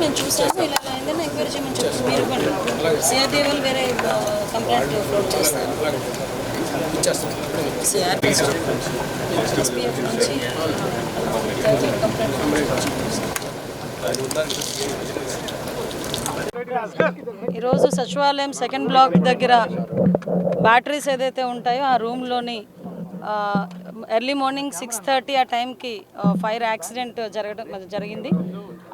మేము చూసాము ఇలా అయిందని ఎంక్వైరీ చేయమని చెప్పి మీరు కూడా సిఆర్డీ వేరే కంప్లైంట్ అప్లోడ్ చేస్తారు. సిఆర్డీ కంప్లైంట్ ఈరోజు సచివాలయం సెకండ్ బ్లాక్ దగ్గర బ్యాటరీస్ ఏదైతే ఉంటాయో ఆ రూమ్లోని ఎర్లీ మార్నింగ్ సిక్స్ థర్టీ ఆ టైంకి ఫైర్ యాక్సిడెంట్ జరగడం జరిగింది.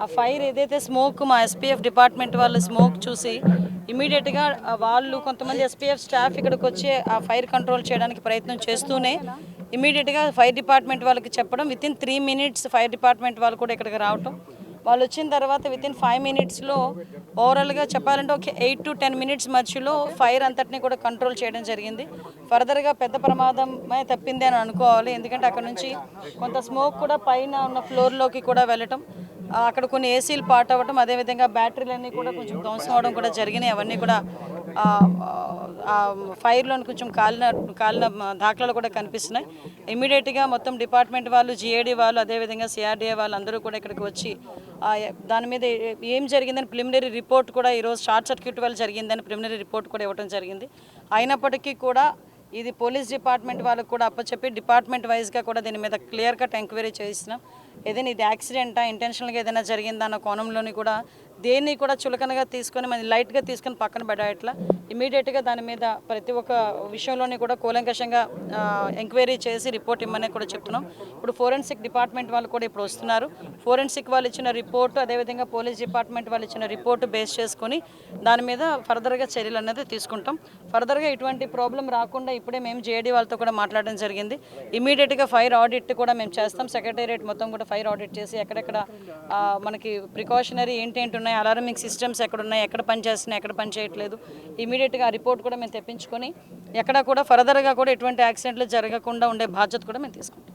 ఆ ఫైర్ ఏదైతే స్మోక్ మా ఎస్పీఎఫ్ డిపార్ట్మెంట్ వాళ్ళు స్మోక్ చూసి ఇమీడియట్గా వాళ్ళు కొంతమంది ఎస్పీఎఫ్ స్టాఫ్ ఇక్కడికి వచ్చి ఆ ఫైర్ కంట్రోల్ చేయడానికి ప్రయత్నం చేస్తూనే ఇమీడియట్గా ఫైర్ డిపార్ట్మెంట్ వాళ్ళకి చెప్పడం with in three minutes fire department వాళ్ళు కూడా ఇక్కడికి రావటం. వాళ్ళు వచ్చిన తర్వాత విత్ ఇన్ ఫైవ్ మినిట్స్లో ఓవరాల్గా చెప్పాలంటే ఒక ఎయిట్ టు టెన్ మినిట్స్ మధ్యలో ఫైర్ అంతటిని కూడా కంట్రోల్ చేయడం జరిగింది. ఫర్దర్గా పెద్ద ప్రమాదమే తప్పింది అని అనుకోవాలి. ఎందుకంటే అక్కడ నుంచి కొంత స్మోక్ కూడా పైన ఉన్న ఫ్లోర్లోకి కూడా వెళ్ళటం. అక్కడ కొన్ని ఏసీలు పాట్ అవ్వటం అదేవిధంగా బ్యాటరీలన్నీ కూడా కొంచెం ధ్వంసం అవడం కూడా జరిగినాయి. అవన్నీ కూడా ఫైర్లో కొంచెం కాలిన కాలిన దాఖలాలు కూడా కనిపిస్తున్నాయి. ఇమీడియట్గా మొత్తం డిపార్ట్మెంట్ వాళ్ళు జిఏడి వాళ్ళు అదేవిధంగా సిఆర్డీఏ వాళ్ళు అందరూ కూడా ఇక్కడికి వచ్చి దాని మీద ఏం జరిగిందని ప్రిలిమినరీ రిపోర్ట్ కూడా ఈరోజు షార్ట్ సర్క్యూట్ వల్ల జరిగిందని ప్రిలిమినరీ రిపోర్ట్ కూడా ఇవ్వడం జరిగింది. అయినప్పటికీ కూడా ఇది పోలీస్ డిపార్ట్మెంట్ వాళ్ళకు కూడా అప్పచెప్పి డిపార్ట్మెంట్ వైజ్గా కూడా దీని మీద క్లియర్ కట్ ఎంక్వైరీ చేసినాం ఏదైనా ఇది యాక్సిడెంటా ఇంటెన్షనల్గా ఏదైనా జరిగిందా అన్న కోణంలోని కూడా దేన్ని కూడా చులకనగా తీసుకొని మనం లైట్గా తీసుకొని పక్కన పడేట్లా ఇమీడియట్గా దాని మీద ప్రతి ఒక్క విషయంలోని కూడా కూలంకషంగా ఎంక్వైరీ చేసి రిపోర్ట్ ఇమ్మని కూడా చెప్తున్నాం. ఇప్పుడు ఫోరెన్సిక్ డిపార్ట్మెంట్ వాళ్ళు కూడా ఇప్పుడు వస్తున్నారు. ఫోరెన్సిక్ వాళ్ళు ఇచ్చిన రిపోర్టు అదేవిధంగా పోలీస్ డిపార్ట్మెంట్ వాళ్ళు ఇచ్చిన రిపోర్టు బేస్ చేసుకొని దాని మీద ఫర్దర్గా చర్యలు అనేది తీసుకుంటాం. ఫర్దర్గా ఇటువంటి ప్రాబ్లం రాకుండా ఇప్పుడే మేము జేడీ వాళ్ళతో కూడా మాట్లాడడం జరిగింది. ఇమీడియట్గా ఫైర్ ఆడిట్ కూడా మేము చేస్తాం. సెక్రటేరియట్ మొత్తం కూడా ఫైర్ ఆడిట్ చేసి ఎక్కడెక్కడ మనకి ప్రికాషనరీ ఏంటేంటి ఉన్నాయి అలారమింగ్ సిస్టమ్స్ ఎక్కడ ఉన్నాయి ఎక్కడ పనిచేస్తున్నాయి ఎక్కడ పని చేయట్లేదు ఇమీడియట్గా రిపోర్ట్ కూడా మేము తెప్పించుకొని ఎక్కడ కూడా ఫర్దర్గా కూడా ఎటువంటి యాక్సిడెంట్లు జరగకుండా ఉండే బాధ్యత కూడా మేము తీసుకుంటాం.